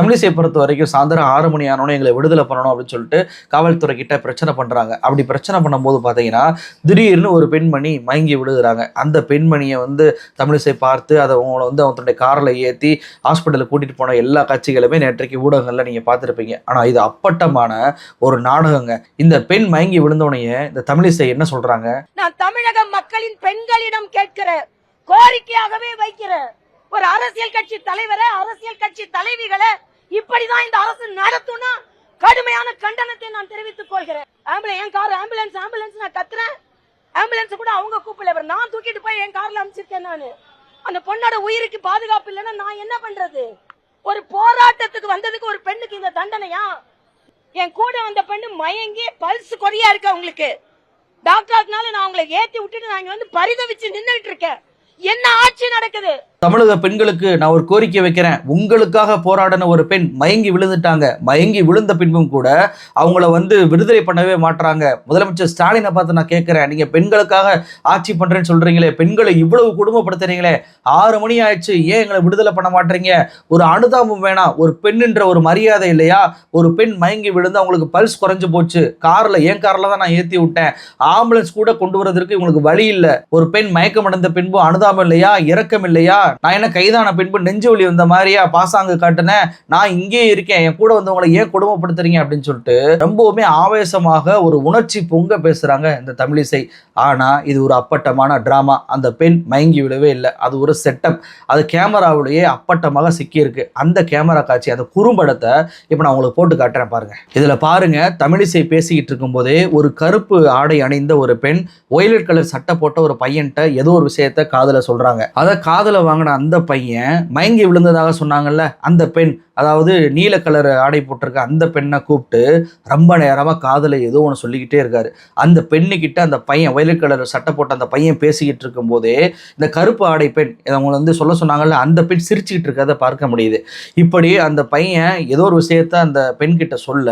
தமிழிசை பொறுத்த வரைக்கும் சாயந்தரம் ஆறு மணி ஆனோன்னு எங்களை விடுதலை பண்ணணும் அப்படின்னு சொல்லிட்டு காவல்துறை கிட்ட பிரச்சனை பண்றாங்க. அப்படி பிரச்சனை பண்ணும்போது பார்த்தீங்கன்னா திடீர்னு ஒரு பெண்மணி மயங்கி விழுகிறாங்க. அந்த பெண்மணியை வந்து தமிழிசை பார்த்து அதை அவங்களை வந்து அவங்களுடைய காரில் ஏற்றி ஹாஸ்பிட்டலுக்கு கூட்டிட்டு போன எல்லா கட்சிகளுமே நேற்றைக்கு ஊடகங்களில் நீங்கள் பார்த்துருப்பீங்க. ஆனால் இது அப்பட்டமான ஒரு நாடகங்க. இந்த பெண் மயங்கி விழுந்தோடனே இந்த தமிழிசை என்ன சொல்றாங்க? நான் தமிழக மக்களின் பெண்களிடம் கேட்கிற கோரிக்கையாகவே வைக்கிற ஒரு அரசியல் கட்சி தலைவரை அரசியல் கட்சி தலைவிகளை இப்படிதான் இந்த அரசு நடத்தும்னா கடுமையான கண்டனத்தை நான் தெரிவித்துக் கொள்கிறேன். ஆம்புலன்ஸ் என் கார் ஆம்புலன்ஸ் ஆம்புலன்ஸ் நான் கத்துறேன். ஆம்புலன்ஸ் கூட அவங்க கூப்பிடல இவர். நான் தூக்கிட்டு போய் என் கார்ல அமைச்சிருக்கேன் நான். அந்த பொண்ணோட உயிருக்கு பாதுகாப்பு இல்லைன்னா நான் என்ன பண்றது? ஒரு போராட்டத்துக்கு வந்ததுக்கு ஒரு பெண்ணுக்கு இந்த தண்டனையா? என் கூட வந்த பெண்ணு மயங்கி பல்ஸ் கொடியா இருக்கு அவங்களுக்கு. டாக்டர்னால நான் அவங்களை ஏத்தி விட்டுட்டு நான் இங்க வந்து பரிதவிச்சு நின்றுட்டு இருக்கேன். என்ன ஆட்சி நடக்குது? தமிழக பெண்களுக்கு நான் ஒரு கோரிக்கை வைக்கிறேன். உங்களுக்காக போராடின ஒரு பெண் மயங்கி விழுந்துட்டாங்க. மயங்கி விழுந்த பின்பும் கூட அவங்கள வந்து விடுதலை பண்ணவே மாட்டுறாங்க முதலமைச்சர் ஸ்டாலினை பார்த்து நான் கேட்குறேன். நீங்கள் பெண்களுக்காக ஆட்சி பண்ணுறேன்னு சொல்கிறீங்களே பெண்களை இவ்வளவு குடும்பப்படுத்துறீங்களே ஆறு மணி ஆயிடுச்சு ஏன் எங்களை விடுதலை பண்ண மாட்டுறீங்க ஒரு அனுதாபம் வேணாம் ஒரு பெண்ணுன்ற ஒரு மரியாதை இல்லையா? ஒரு பெண் மயங்கி விழுந்து அவங்களுக்கு பல்ஸ் குறைஞ்சு போச்சு. காரில் ஏன் காரில் தான் நான் ஏற்றி விட்டேன். ஆம்புலன்ஸ் கூட கொண்டு வரதற்கு இவங்களுக்கு வழி இல்லை. ஒரு பெண் மயக்கம் அடைந்த பின்பு அனுதாபம் இல்லையா? இறக்கம் இல்லையா? நான் என்ன கைதான பின்பு நெஞ்சு வலி வந்த மாதிரியா? பாசாங்கு காட்டினேன் நான் இங்கே இருக்கேன். என் கூட வந்தவங்களை ஏன் கொடுமைப்படுத்துறீங்க? அப்படின்னு சொல்லிட்டு ரொம்பவுமே ஆவேசமாக ஒரு உணர்ச்சி பொங்க பேசுறாங்க இந்த தமிழிசை ஆனா இது ஒரு அப்பட்டமான டிராமா. அந்த பெண் மயங்கி விடவே இல்லை. அது ஒரு செட்டப். அது கேமராவிலேயே அப்பட்டமாக சிக்கியிருக்கு. அந்த கேமரா காட்சி அந்த குறும்படத்தை இப்போ நான் உங்களுக்கு போட்டு காட்டுறேன் பாருங்க. இதில் பாருங்க தமிழிசை பேசிக்கிட்டு இருக்கும்போதே ஒரு கருப்பு ஆடை அணிந்த ஒரு பெண் ஒயலட் கலர் சட்டை போட்ட ஒரு பையன்ட்ட ஏதோ ஒரு விஷயத்த காதல சொல்றாங்க. அதை காதுல வாங்கின அந்த பையன் மயங்கி விழுந்ததாக சொன்னாங்கல்ல அந்த பெண் அதாவது நீல கலர் ஆடை போட்டிருக்க அந்த பெண்ணை கூப்பிட்டு ரொம்ப நேரமாக காதில் ஏதோ ஒன்று சொல்லிக்கிட்டே இருக்காரு. அந்த பெண்ணுக்கிட்ட அந்த பையன் வயலட் கலர் சட்டை போட்ட அந்த பையன் பேசிக்கிட்டு இருக்கும்போதே இந்த கருப்பு ஆடை பெண் இதை வந்து சொல்ல சொன்னாங்கல்ல அந்த பெண் சிரிச்சுக்கிட்டு இருக்கிறத பார்க்க முடியுது. இப்படி அந்த பையன் ஏதோ ஒரு விஷயத்த அந்த பெண்கிட்ட சொல்ல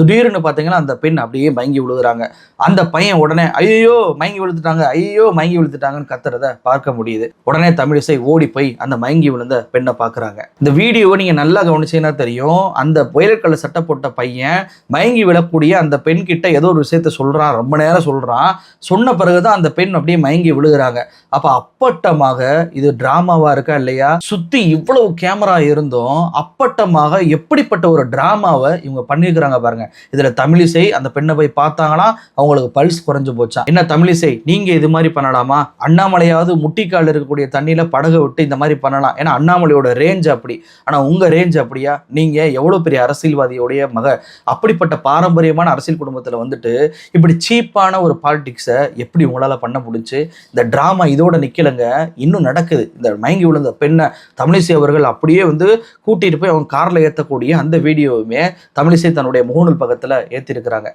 திடீர்னு பார்த்தீங்கன்னா அந்த பெண் அப்படியே மயங்கி விழுகிறாங்க. அந்த பையன் உடனே ஐயோ மயங்கி விழுத்துட்டாங்க ஐயோ மயங்கி விழுத்துட்டாங்கன்னு கத்துறத பார்க்க முடியுது. உடனே தமிழிசை ஓடி போய் அந்த மயங்கி விழுந்த பெண்ணை பார்க்குறாங்க இந்த வீடியோவை நீங்கள் நல்லா கவனிச்சீங்கன்னா தெரியும் அந்த புயல் கலர் சட்டை போட்ட பையன் மயங்கி விழக்கூடிய அந்த பெண் கிட்ட ஏதோ ஒரு விஷயத்த சொல்கிறான் ரொம்ப நேரம் சொல்கிறான் சொன்ன பிறகுதான் அந்த பெண் அப்படியே மயங்கி விழுகிறாங்க. அப்போ அப்பட்டமாக இது ட்ராமாவாக இருக்கா இல்லையா? சுற்றி இவ்வளவு கேமரா இருந்தும் அப்பட்டமாக எப்படிப்பட்ட ஒரு டிராமாவை இவங்க பண்ணியிருக்கிறாங்க பாருங்க. இதில் தமிழிசை அந்த பெண்ணை போய் பார்த்தாங்கன்னா அவங்களுக்கு பல்ஸ் குறைஞ்சு போச்சாம் என்ன தமிழிசை நீங்கள் இது மாதிரி பண்ணலாமா? அண்ணாமலையாவது முட்டிக்கால் இருக்கக்கூடிய தண்ணியில் படகு விட்டு இந்த மாதிரி பண்ணலாம். ஏன்னா அண்ணாமலையோட ரேஞ்ச் அப்படி. ஆனால் உங்கள் ரேஞ்ச் அப்படியா? நீங்கள் எவ்வளோ பெரிய அரசியல்வாதியோடைய மக? அப்படிப்பட்ட பாரம்பரியமான அரசியல் குடும்பத்தில் வந்துட்டு இப்படி சீப்பான ஒரு பாலிடிக்ஸை எப்படி உங்களால் பண்ண முடிஞ்சு? இந்த ட்ராமா இதோட நிற்கலைங்க இன்னும் நடக்குது. இந்த மயங்கி விழுந்த பெண்ணை தமிழிசை அவர்கள் அப்படியே வந்து கூட்டிட்டு போய் அவங்க காரில் ஏற்றக்கூடிய அந்த வீடியோவுமே தமிழிசை தன்னுடைய முகநூல் பக்கத்தில் ஏற்றிருக்கிறாங்க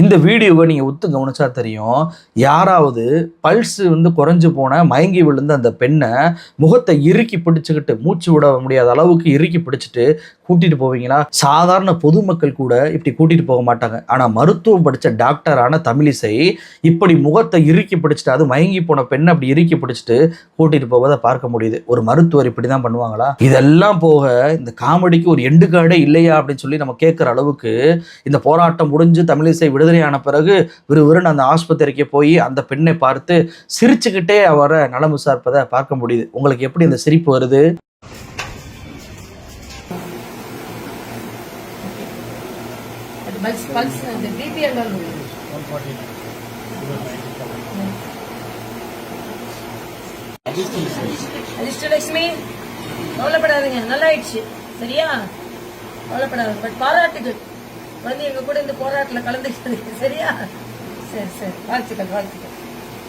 இந்த வீடியோவை நீங்கள் ஒத்து கவனிச்சா தெரியும். யாராவது பல்ஸ் வந்து குறைஞ்சு போன மயங்கி விழுந்த அந்த பெண்ணை முகத்தை இறுக்கி பிடிச்சுக்கிட்டு மூச்சு விட முடியாத அளவுக்கு இறுக்கி பிடிச்சிட்டு கூட்டிகிட்டு போவீங்களா? சாதாரண பொதுமக்கள் கூட இப்படி கூட்டிட்டு போக மாட்டாங்க. ஆனால் மருத்துவம் படித்த டாக்டரான தமிழிசை இப்படி முகத்தை இறுக்கி பிடிச்சிட்டு அது மயங்கி போன பெண்ணை அப்படி இறுக்கி பிடிச்சிட்டு கூட்டிகிட்டு போவதை பார்க்க முடியுது. ஒரு மருத்துவர் இப்படி தான் பண்ணுவாங்களா? இதெல்லாம் போக இந்த காமெடிக்கு ஒரு எண்டு கார்டே இல்லையா அப்படின்னு சொல்லி நம்ம கேட்குற அளவுக்கு இந்த போராட்டம் முடிஞ்சு தமிழிசை விடுதலையான பிறகு விறுவிறுன்னு அந்த ஆஸ்பத்திரிக்கு போய் அந்த பெண்ணை பார்த்து சிரிச்சுக்கிட்டே அவரை நலம் விசாரிப்பதை பார்க்க முடியுது. உங்களுக்கு எப்படி இந்த சிரிப்பு வருது? அதிர்ஷ்டலட்சுமி கவலைப்படாதீங்க நல்லா ஆயிடுச்சு சரியா? கவலைப்படாத பட் பாராட்டுகள். வந்து எங்க கூட இந்த போராட்டத்தில் கலந்துக்கிட்டது. சரியா? சரி சரி. வாழ்த்துக்கள் வாழ்த்துக்கள்.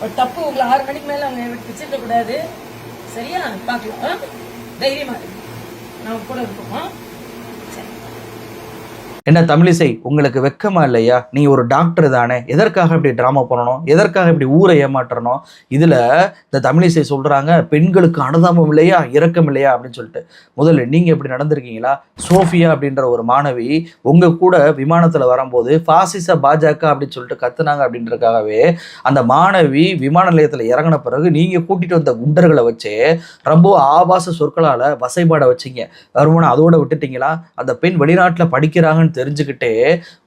ஒரு தப்பு உங்களை ஆறு மணிக்கு மேல அவங்க வச்சிருக்க கூடாது சரியா? பார்க்கலாம். ஆ? தைரியமா இருக்கு நம்ம கூட இருக்கோம்? ஆ? என்ன தமிழிசை உங்களுக்கு வெக்கமா இல்லையா? நீங்கள் ஒரு டாக்டர் தானே. எதற்காக இப்படி டிராமா பண்ணணும்? எதற்காக இப்படி ஊரை ஏமாற்றணும்? இதில் இந்த தமிழிசை சொல்கிறாங்க பெண்களுக்கு அனுதாபம் இல்லையா? இரக்கம் இல்லையா? அப்படின்னு சொல்லிட்டு. முதல்ல நீங்கள் எப்படி நடந்திருக்கீங்களா? சோஃபியா அப்படின்ற ஒரு மாணவி உங்கள் கூட விமானத்தில் வரும்போது பாசிச பாஜக அப்படின்னு சொல்லிட்டு கத்துனாங்க அப்படின்றதுக்காகவே அந்த மாணவி விமான நிலையத்தில் இறங்கின பிறகு நீங்கள் கூட்டிகிட்டு வந்த குண்டர்களை வச்சு ரொம்ப ஆபாச சொற்களால் வசைபாட வச்சீங்க. வருமானம் அதோட விட்டுட்டீங்களா? அந்த பெண் வெளிநாட்டில் படிக்கிறாங்கன்னு தெரிஞ்சுக்கிட்டே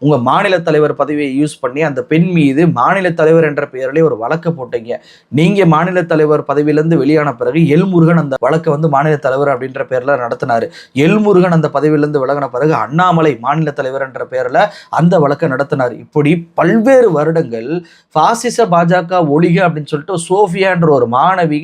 உங்க மாநில தலைவர் பதவியை யூஸ் பண்ணி அந்த பெண் மீது மாநில தலைவர் என்ற பெயரிலே ஒரு வழக்கை போட்டீங்க. நீங்க மாநில தலைவர் பதவியிலிருந்து வெளியான பிறகு எல்முருகன் அந்த வழக்கை வந்து மாநில தலைவர் அப்படின்ற பேர்ல நடத்தினாரு. எல்முருகன் அந்த பதவியிலிருந்து விலகின பிறகு அண்ணாமலை மாநில தலைவர் என்ற பெயர்ல அந்த வழக்கை நடத்தினார். இப்படி பல்வேறு வருடங்கள் பாசிச பாஜக ஒழிக அப்படின்னு சொல்லிட்டு சோஃபியான்ற ஒரு மாணவி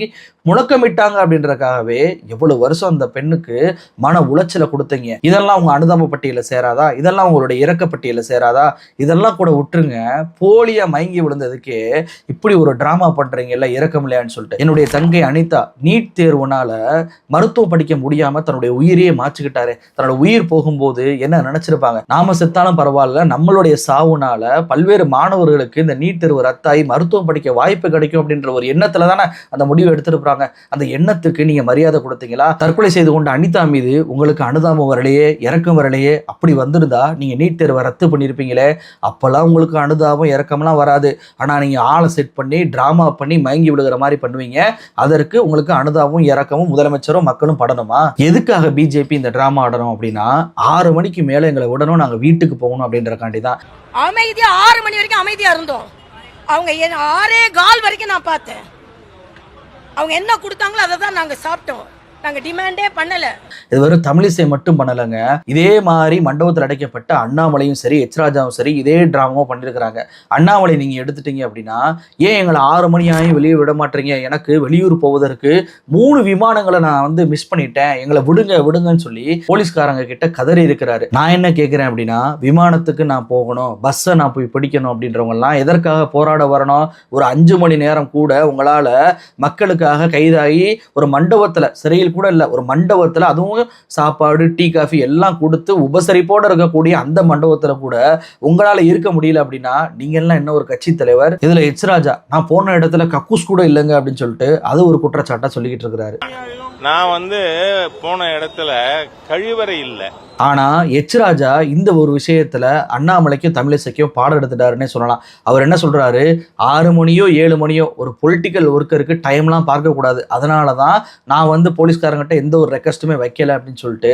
முழக்கமிட்டாங்க அப்படின்றதுக்காகவே எவ்வளவு வருஷம் அந்த பெண்ணுக்கு மன உளைச்சலை கொடுத்தீங்க. இதெல்லாம் உங்க அனுதாப பட்டியல சேராதா? இதெல்லாம் உங்களுடைய இறக்கப்பட்டியலில் சேராதா? இதெல்லாம் கூட விட்டுருங்க. போலியாக மயங்கி விழுந்ததுக்கே இப்படி ஒரு ட்ராமா பண்ணுறீங்கல்ல இறக்கம் இல்லையான்னு சொல்லிட்டு. என்னுடைய தங்கை அனிதா நீட் தேர்வுனால மருத்துவம் படிக்க முடியாமல் தன்னுடைய உயிரையே மாற்றிக்கிட்டாரு. தன்னோட உயிர் போகும்போது என்ன நினச்சிருப்பாங்க? நாம செத்தாலும் பரவாயில்ல நம்மளுடைய சாவுனால பல்வேறு மாணவர்களுக்கு இந்த நீட் தேர்வு ரத்தாகி மருத்துவம் படிக்க வாய்ப்பு கிடைக்கும் அப்படின்ற ஒரு எண்ணத்தில் தானே அந்த முடிவு எடுத்திருப்பாங்க. அந்த எண்ணத்துக்கு நீங்கள் மரியாதை கொடுத்தீங்களா? தற்கொலை செய்து கொண்ட அனிதா மீது உங்களுக்கு அனுதாபம் வரலையே இறக்கம் வரலையே அப்படி வந்திருந்தா நீங்க நீட் தேர்வை ரத்து பண்ணியிருப்பீங்களே அப்போல்லாம் உங்களுக்கு அனுதாபம் இறக்கம்லாம் வராது. ஆனா நீங்க ஆளை செட் பண்ணி ட்ராமா பண்ணி மயங்கி விடுகிற மாதிரி பண்ணுவீங்க. அதற்கு உங்களுக்கு அனுதாபமும் இறக்கமும் முதலமைச்சரும் மக்களும் படணுமா? எதுக்காக பிஜேபி இந்த ட்ராமா ஆடணும் அப்படின்னா ஆறு மணிக்கு மேலே எங்களை விடணும் நாங்கள் வீட்டுக்கு போகணும் அப்படின்றக்காண்டி தான். அமைதியா ஆறு மணி வரைக்கும் அமைதியா இருந்தோம். அவங்க என் ஆறே கால் வரைக்கும் நான் பார்த்தேன். அவங்க என்ன கொடுத்தாங்களோ அதை தான் நாங்கள் சாப்பிட்டோம். நாங்க டிமாண்டே பண்ணல. இது வெறும் தமிழிசை மட்டும் பண்ணலைங்க. இதே மாதிரி மண்டபத்தில் அடைக்கப்பட்ட அண்ணாமலையும் சரி எச்ராஜாவும் சரி இதே டிராமாவும் பண்ணியிருக்கிறாங்க அண்ணாமலை நீங்கள் எடுத்துட்டீங்க அப்படின்னா ஏன் எங்களை ஆறு மணி ஆகியும் வெளியே விட மாட்டீங்க? எனக்கு வெளியூர் போவதற்கு மூணு விமானங்களை நான் வந்து மிஸ் பண்ணிட்டேன். எங்களை விடுங்க விடுங்கன்னு சொல்லி போலீஸ்காரங்க கிட்ட கதறி இருக்கிறாரு. நான் என்ன கேட்குறேன் அப்படின்னா விமானத்துக்கு நான் போகணும் பஸ்ஸை நான் போய் பிடிக்கணும் அப்படின்றவங்கலாம் எதற்காக போராட வரணும்? ஒரு அஞ்சு மணி நேரம் கூட உங்களால் மக்களுக்காக கைதாகி ஒரு மண்டபத்தில் சிறையில் கூட இல்லை. ஒரு மண்டபத்தில் அதுவும் சாப்பாடு டீ காஃபி எல்லாம் கொடுத்து உபசரிப்போடு இருக்கக்கூடிய அந்த மண்டபத்தில் கூட உங்களால் இருக்க முடியல அப்படின்னா நீங்க எல்லாம் என்ன ஒரு கட்சி தலைவர்? இதில் எச் ராஜா. நான் போன இடத்துல கக்கூஸ் கூட இல்லைங்க அப்படின்னு சொல்லிட்டு அது ஒரு குற்றச்சாட்டாக சொல்லிக்கிட்டு இருக்கிறாரு. நான் வந்து போன இடத்துல கழிவறை இல்லை. ஆனா எச் ராஜா இந்த ஒரு விஷயத்துல அண்ணாமலைக்கும் தமிழிசைக்கும் பாடம் எடுத்துட்டாருன்னே சொல்லலாம். அவர் என்ன சொல்றாரு? ஆறு மணியோ ஏழு மணியோ ஒரு பொலிட்டிக்கல் ஒர்க்கருக்கு டைம்லாம் பார்க்க கூடாது. அதனால தான் நான் வந்து போலீஸ்காரங்கிட்ட எந்த ஒரு ரெக்வஸ்ட்டுமே வைக்கல அப்படின்னு சொல்லிட்டு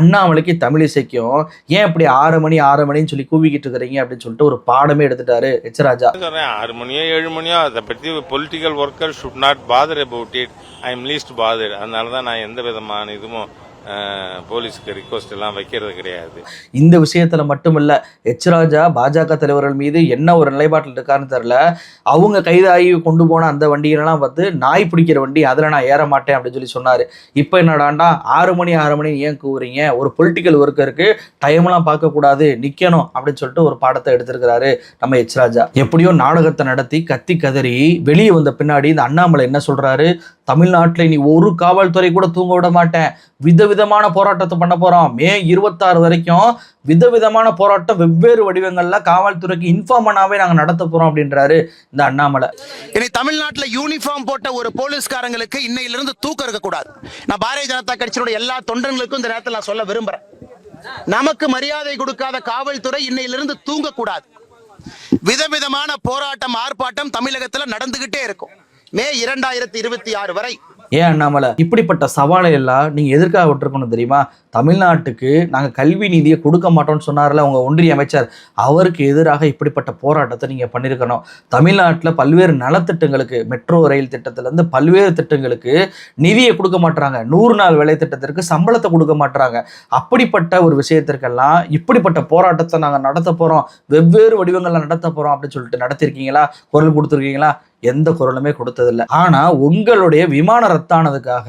அண்ணாமலைக்கு தமிழிசைக்கும் ஏன் இப்படி ஆறு மணி ஆறு மணின்னு சொல்லி கூவிக்கிட்டு இருக்கிறீங்க அப்படின்னு சொல்லிட்டு ஒரு பாடமே எடுத்துட்டாரு எச் ராஜா சொல்றேன் ஆறு மணியோ ஏழு மணியோ அதை பற்றி political worker should not bother about it I am least bother அதனால தான் நான் எந்த விதமான இதுவும் போலீஸுக்கு ரிக்வஸ்ட் எல்லாம் வைக்கிறது கிடையாது. இந்த விஷயத்துல மட்டும் இல்ல எச் ராஜா பாஜக தலைவர்கள் மீது என்ன ஒரு நிலைப்பாட்டில் இருக்காருன்னு தெரில அவங்க கைதாகி கொண்டு போன அந்த வண்டியிலலாம் வந்து நாய் பிடிக்கிற வண்டி அதுல நான் ஏற மாட்டேன் அப்படின்னு சொல்லி சொன்னார். இப்போ என்னடாண்டா ஆறு மணி ஆறு மணி ஏன் கூவுறீங்க? ஒரு பொலிட்டிக்கல் ஒர்க்கருக்கு டைம்லாம் பார்க்கக்கூடாது நிற்கணும் அப்படின்னு சொல்லிட்டு ஒரு பாடத்தை எடுத்திருக்கிறாரு நம்ம எச் ராஜா. எப்படியோ நாடகத்தை நடத்தி கத்தி கதறி வெளியே வந்த பின்னாடி இந்த அண்ணாமலை என்ன சொல்கிறாரு தமிழ்நாட்டில் நீ ஒரு காவல்துறை கூட தூங்க விட மாட்டேன். விதவிதமான போராட்டத்தை பண்ண போறோம். மே இருபத்தாறு வரைக்கும் விதவிதமான போராட்டம் வெவ்வேறு வடிவங்கள்ல காவல்துறைக்கு இன்ஃபார்ம் பண்ணாவே நாங்க நடத்த போறோம் அப்படின்றாரு இந்த அண்ணாமலை. இனி தமிழ்நாட்டுல யூனிஃபார்ம் போட்ட ஒரு போலீஸ்காரங்களுக்கு இன்னையிலிருந்து தூக்கம் இருக்கக்கூடாது. நான் பாரதிய ஜனதா கட்சியினுடைய எல்லா தொண்டர்களுக்கும் இந்த நேரத்தில் நான் சொல்ல விரும்புறேன். நமக்கு மரியாதை கொடுக்காத காவல்துறை இன்னையிலிருந்து தூங்கக்கூடாது. விதவிதமான போராட்டம் ஆர்ப்பாட்டம் தமிழகத்துல நடந்துகிட்டே இருக்கும். மே இரண்டாயிரத்தி இருபத்தி ஆறு வரை ஏன் அண்ணாமலை? இப்படிப்பட்ட சவாலை எல்லாம் நீங்க எதற்காக விட்டுருக்கணும் தெரியுமா? தமிழ்நாட்டுக்கு நாங்க கல்வி நிதியை கொடுக்க மாட்டோம்னு சொன்னார்ல உங்க ஒன்றிய அமைச்சர். அவருக்கு எதிராக இப்படிப்பட்ட போராட்டத்தை நீங்க பண்ணியிருக்கணும் தமிழ்நாட்டில் பல்வேறு நலத்திட்டங்களுக்கு மெட்ரோ ரயில் திட்டத்துல இருந்து பல்வேறு திட்டங்களுக்கு நிதியை கொடுக்க மாட்டாங்க நூறு நாள் வேலை திட்டத்திற்கு சம்பளத்தை கொடுக்க மாட்டாங்க அப்படிப்பட்ட ஒரு விஷயத்திற்கெல்லாம் இப்படிப்பட்ட போராட்டத்தை நாங்க நடத்த போறோம். வெவ்வேறு வடிவங்களில் நடத்த போறோம் அப்படின்னு சொல்லிட்டு நடத்திருக்கீங்களா? குரல் கொடுத்துருக்கீங்களா? எந்த குரலுமே கொடுத்ததில்லை. ஆனா உங்களுடைய விமான ரத்தானதுக்காக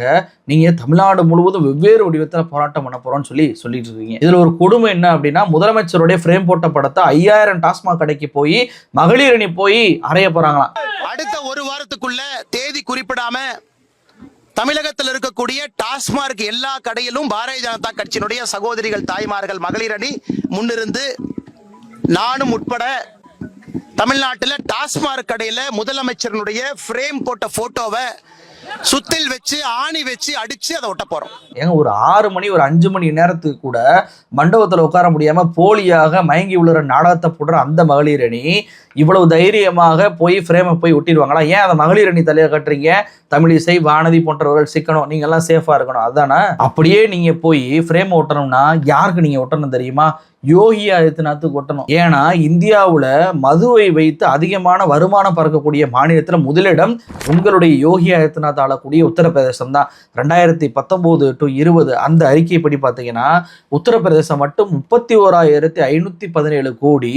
நீங்க தமிழ்நாடு முழுவதும் வெவ்வேறு வடிவத்தில் போராட்டம் பண்ண போகிறோம்னு சொல்லி சொல்லிட்டு இருக்கீங்க. இதுல ஒரு கொடுமை என்ன அப்படின்னா முதலமைச்சருடைய ஃப்ரேம் போட்ட படத்தை ஐயாயிரம் டாஸ்மாக் கடைக்கு போய் மகளிர் அணி போய் அறைய போறாங்களாம். அடுத்த ஒரு வாரத்துக்குள்ள தேதி குறிப்பிடாம தமிழகத்தில் இருக்கக்கூடிய டாஸ்மார்க் எல்லா கடையிலும் பாரதிய ஜனதா கட்சியினுடைய சகோதரிகள் தாய்மார்கள் மகளிர் அணி முன்னிருந்து நானும் உட்பட தமிழ்நாட்டில் டாஸ்மார்க் கடையில முதலமைச்சரனுடைய ஃப்ரேம் போட்ட போட்டோவை சுத்தில் வச்சு ஆணி வச்சு அடிச்சு அதை ஒட்ட போறோம். ஏங்க ஒரு ஆறு மணி ஒரு அஞ்சு மணி நேரத்துக்கு கூட மண்டபத்தில் உட்கார முடியாம போலியாக மயங்கி விழுற நாடகத்தை போடுற அந்த மகளிர் அணி இவ்வளவு தைரியமாக போய் ஃப்ரேமை போய் ஒட்டிடுவாங்களா? ஏன் அதை மகளிர் அணி தலையை கட்டுறீங்க? தமிழிசை வானதி போன்றவர்கள் சிக்கணும். நீங்க எல்லாம் சேஃபா இருக்கணும். அதுதானே அப்படியே நீங்க போய் ஃப்ரேம் ஒட்டணும்னா யாருக்கு நீங்க ஒட்டணும் தெரியுமா? யோகி ஆதித்யநாத் கொட்டணும். ஏன்னா இந்தியாவில் மதுவை வைத்து அதிகமான வருமானம் பறக்கக்கூடிய மாநிலத்தில் முதலிடம் உங்களுடைய யோகி ஆதித்யநாத் ஆளக்கூடிய உத்தரப்பிரதேசம் தான் ரெண்டாயிரத்தி பத்தொம்போது டு இருபது அந்த அறிக்கைப்படி பார்த்தீங்கன்னா உத்தரப்பிரதேசம் மட்டும் முப்பத்தி ஓராயிரத்தி ஐநூத்தி பதினேழு கோடி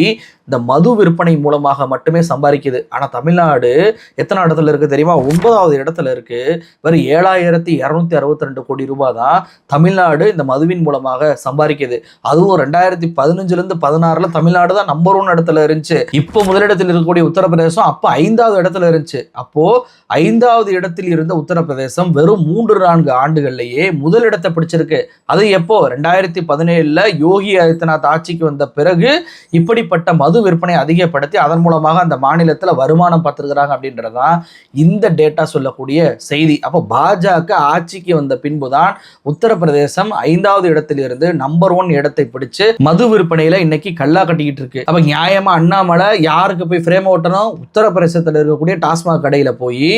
இந்த மது விற்பனை மூலமாக மட்டுமே சம்பாதிக்குது. ஆனால் தமிழ்நாடு எத்தனை இடத்துல இருக்கு தெரியுமா? ஒன்பதாவது இடத்துல இருக்கு. வெறும் ஏழாயிரத்தி இரநூத்தி அறுபத்தி ரெண்டு கோடி ரூபாய் தான் தமிழ்நாடு இந்த மதுவின் மூலமாக சம்பாதிக்குது. அதுவும் ரெண்டாயிரத்தி பதினஞ்சுல இருந்து பதினாறுல தமிழ்நாடு தான் நம்பர் ஒன் இடத்துல இருந்துச்சு. இப்போ முதலிடத்தில் இருக்கக்கூடிய உத்தரப்பிரதேசம் அப்போ ஐந்தாவது இடத்துல இருந்துச்சு. அப்போ ஐந்தாவது இடத்தில் இருந்த உத்தரப்பிரதேசம் வெறும் மூன்று நான்கு ஆண்டுகள்லேயே முதலிடத்தை பிடிச்சிருக்கு. அது எப்போ? ரெண்டாயிரத்தி பதினேழுல யோகி ஆதித்யநாத் ஆட்சிக்கு வந்த பிறகு இப்படிப்பட்ட மது விற்பனை அதிகப்படுத்தி அதன் மூலமாக அந்த மாநிலத்தில் வருமானம் பார்த்துருக்குறாங்க அப்படின்றதான் இந்த டேட்டா சொல்லக்கூடிய செய்தி. அப்போ பாஜக ஆட்சிக்கு வந்த பின்புதான் உத்தரப்பிரதேசம் ஐந்தாவது இடத்தில் இருந்து நம்பர் ஒன் இடத்தை பிடிச்சு மது விற்பனையில இன்னைக்கு கல்லா கட்டிக்கிட்டு இருக்கு. அப்ப நியாயமா அண்ணாமலை யாருக்கு போய் ஃப்ரேம் ஓட்டணும்? உத்தரப்பிரதேசத்தில் இருக்கக்கூடிய டாஸ்மாக் கடையில போய்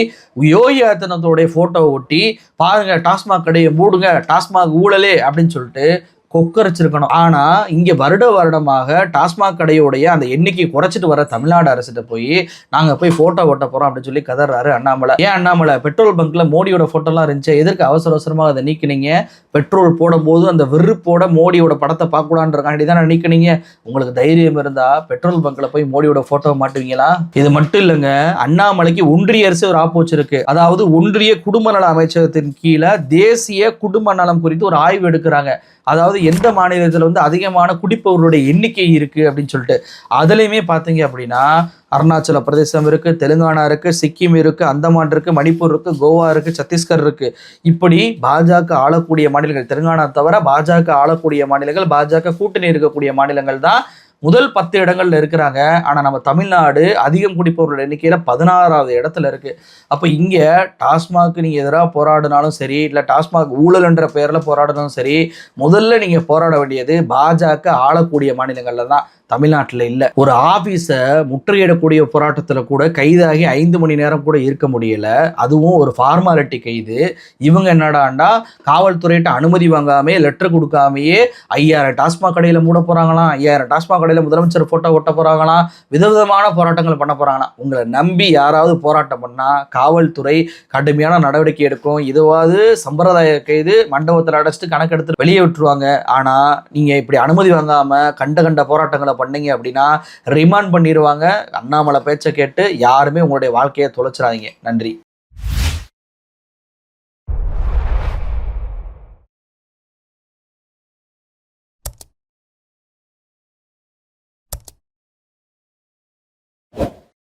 யோகி ஆதித்யநாத்தோடைய போட்டோவை ஒட்டி பாருங்க டாஸ்மாக் கடையை மூடுங்க டாஸ்மாக் ஊழலே அப்படின்னு சொல்லிட்டு கொக்கரைச்சிருக்கணும். ஆனா இங்க வருட வருடமாக டாஸ்மாக் கடையோடைய அந்த எண்ணிக்கை குறைச்சிட்டு வர தமிழ்நாடு அரசிட்ட போய் நாங்க போய் போட்டோ ஓட்ட போறோம் அப்படின்னு சொல்லி கதறாரு அண்ணாமலை. ஏன் அண்ணாமலை? பெட்ரோல் பங்க்ல மோடியோட போட்டோலாம் இருந்துச்சு. எதற்கு அவசர அவசரமாக அதை நீக்கினீங்க? பெட்ரோல் போடும்போது அந்த வெறுப்போட மோடியோட படத்தை பார்க்கக்கூடாதுன்றக்காண்டி தானே நீக்கினீங்க. உங்களுக்கு தைரியம் இருந்தா பெட்ரோல் பங்க்ல போய் மோடியோட போட்டோ மாட்டுவீங்களா? இது மட்டும் இல்லைங்க அண்ணாமலைக்கு ஒன்றிய அரசு ஒரு ஆப்போச்சு இருக்கு அதாவது ஒன்றிய குடும்ப நல அமைச்சகத்தின் கீழே தேசிய குடும்ப நலம் குறித்து ஒரு ஆய்வு எடுக்கிறாங்க. அதாவது எந்த மாநிலத்தில் வந்து அதிகமான குடிப்பவர்களுடைய எண்ணிக்கை இருக்குது அப்படின்னு சொல்லிட்டு அதுலேயுமே பார்த்தீங்க அப்படின்னா அருணாச்சல பிரதேசம் இருக்குது தெலுங்கானா இருக்குது சிக்கிம் இருக்குது அந்தமான் இருக்குது மணிப்பூர் இருக்குது கோவா இருக்குது சத்தீஸ்கர் இருக்குது இப்படி பாஜக ஆளக்கூடிய மாநிலங்கள் தெலுங்கானா தவிர பாஜக ஆளக்கூடிய மாநிலங்கள் பாஜக கூட்டணி இருக்கக்கூடிய மாநிலங்கள் தான் முதல் பத்து இடங்கள்ல இருக்கிறாங்க. ஆனா நம்ம தமிழ்நாடு அதிகம் குடிப்பவர்களோட எண்ணிக்கையில பதினாறாவது இடத்துல இருக்கு. அப்போ இங்க டாஸ்மாக் நீங்க எதிராக போராடினாலும் சரி இல்ல டாஸ்மாக் ஊழல் என்ற பெயர்ல போராடினாலும் சரி முதல்ல நீங்க போராட வேண்டியது பாஜக ஆளக்கூடிய மாநிலங்களில் தான். தமிழ்நாட்டில் இல்லை. ஒரு ஆஃபீஸை முற்றுகையிடக்கூடிய போராட்டத்தில் கூட கைதாகி ஐந்து மணி நேரம் கூட இருக்க முடியல. அதுவும் ஒரு ஃபார்மாலிட்டி கைது இவங்க என்னடாண்டா காவல்துறையிட்ட அனுமதி வாங்காமே லெட்டர் கொடுக்காமையே ஐயாயிரம் டாஸ்மாக் கடையில் மூட போகிறாங்களாம் ஐயாயிரம் டாஸ்மாக் அடிப்படையில் முதலமைச்சர் போட்டோ ஒட்ட போறாங்களாம் விதவிதமான போராட்டங்கள் பண்ண போறாங்களாம் உங்களை நம்பி யாராவது போராட்டம் பண்ணா காவல்துறை கடுமையான நடவடிக்கை எடுக்கும். இதுவாவது சம்பிரதாய கைது மண்டபத்தில் அடைச்சிட்டு கணக்கெடுத்து வெளியே விட்டுருவாங்க. ஆனா நீங்க இப்படி அனுமதி வாங்காம கண்ட கண்ட போராட்டங்களை பண்ணீங்க அப்படின்னா ரிமாண்ட் பண்ணிடுவாங்க அண்ணாமலை பேச்சை கேட்டு யாருமே உங்களுடைய வாழ்க்கையை தொலைச்சிடாதீங்க. நன்றி.